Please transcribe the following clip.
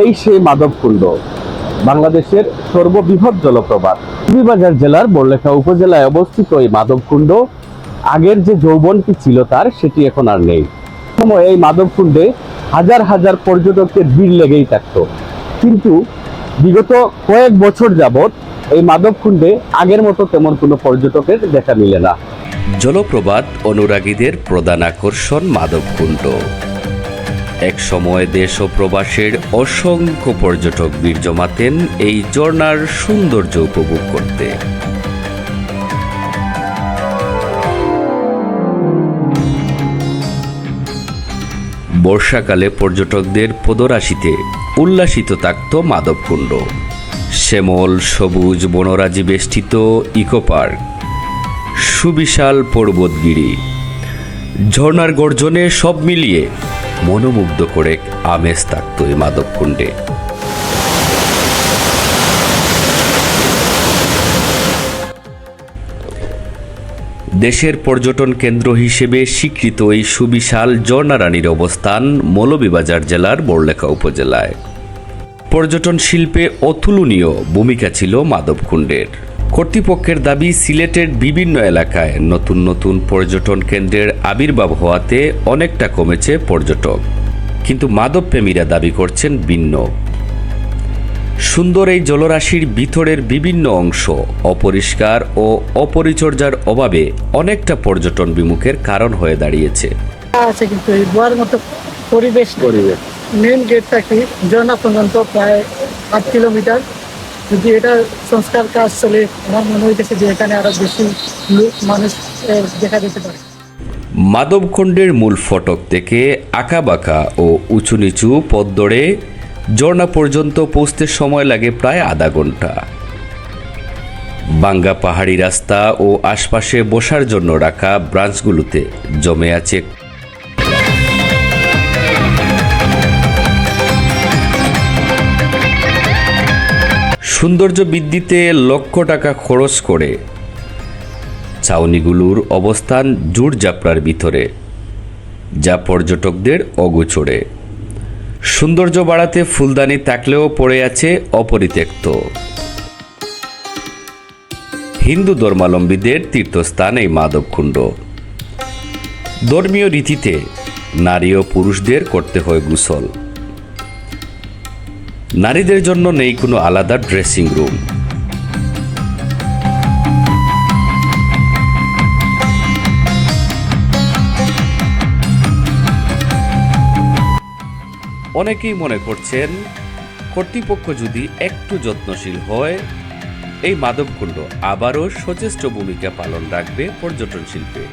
এই সেই মাধবকুণ্ড, বাংলাদেশের সর্ববৃহৎ জলপ্রপাত। বাজার জেলার বড়লেখা উপজেলায় অবস্থিত এই মাধবকুণ্ড, আগের যে যৌবনটি ছিল তার, সেটি এখন আর নেই। সময় এই মাধবকুণ্ডে হাজার হাজার পর্যটকের ভিড় লেগেই থাকতো। কিন্তু বিগত কয়েক বছর যাবৎ এই মাধবকুণ্ডে আগের মতো তেমন কোনো পর্যটকের দেখা মিলে না। জলপ্রপাত অনুরাগীদের প্রধান আকর্ষণ মাধবকুণ্ড। এক সময় দেশ ও প্রবাসের অসংখ্য পর্যটক বীর জমাতেন এই ঝর্ণার সৌন্দর্য উপভোগ করতে। বর্ষাকালে পর্যটকদের পদরাশিতে উল্লাসিত থাকত মাধবকুণ্ড। শ্যামল, সবুজ, বনরাজি বেষ্টিত ইকো পার্ক। সুবিশাল পর্বতগিরি। ঝর্ণার গর্জনে সব মিলিয়ে মনোমুগ্ধ করে আমেজ থাকত এই মাধবকুণ্ডে দেশের পর্যটন কেন্দ্র হিসেবে স্বীকৃত এই সুবিশাল ঝর্ণারানীর অবস্থান মৌলভীবাজার জেলার বড়লেখা উপজেলায়। পর্যটন শিল্পে অতুলনীয় ভূমিকা ছিল মাধবকুণ্ডের কর্তৃপক্ষের দাবি সিলেটের বিভিন্ন এলাকায় নতুন নতুন পর্যটন কেন্দ্রের আবির্ভাব হওয়াতে অনেকটা কমেছে পর্যটক। কিন্তু মাদবপ্রেমীরা দাবি করছেন ভিন্ন। সুন্দর এই জলরাশির ভিতরের বিভিন্ন অংশ অপরিষ্কার ও অপরিচর্যার অভাবে অনেকটা পর্যটন বিমুখের কারণ হয়ে দাঁড়িয়েছে। আছে কিন্তু এই গোয়ার মতো পরিবেশ পরিবেশ। মেন গেটটা কি? ঝর্ণা পর্যন্ত প্রায় আট কিলোমিটার। যদি এটা সংস্কার কাজ চলে, আমার মনে হইতেছে যে এখানে আরও বেশি লোক, মানুষ দেখা যেতে পারে। মাধবখণ্ডের মূল ফটক থেকে আঁকাবাঁকা ও উঁচু নিচু ধরে ঝর্ণা পর্যন্ত পৌঁছতে সময় লাগে প্রায় আধা ঘণ্টা বাঙ্গা পাহাড়ি রাস্তা ও আশপাশে বসার জন্য রাখা ব্রাঞ্চগুলোতে জমে আছে সৌন্দর্য বৃদ্ধিতে লক্ষ টাকা খরচ করে ছাউনিগুলোর অবস্থান জুড়জাপড়ার ভিতরে, যা পর্যটকদের অগোচরে। সৌন্দর্য বাড়াতে ফুলদানি থাকলেও পড়ে আছে অপরিত্যক্ত। হিন্দু ধর্মাবলম্বীদের তীর্থস্থান এই মাধবকুণ্ড। ধর্মীয় রীতিতে নারী ও পুরুষদের করতে হয় গোসল। নারীদের জন্য নেই কোনো আলাদা ড্রেসিং রুম। অনেকেই মনে করছেন, কর্তৃপক্ষ যদি একটু যত্নশীল হয়, এই মাধবকুণ্ড আবারও সচেষ্ট ভূমিকা পালন রাখবে পর্যটন শিল্পে।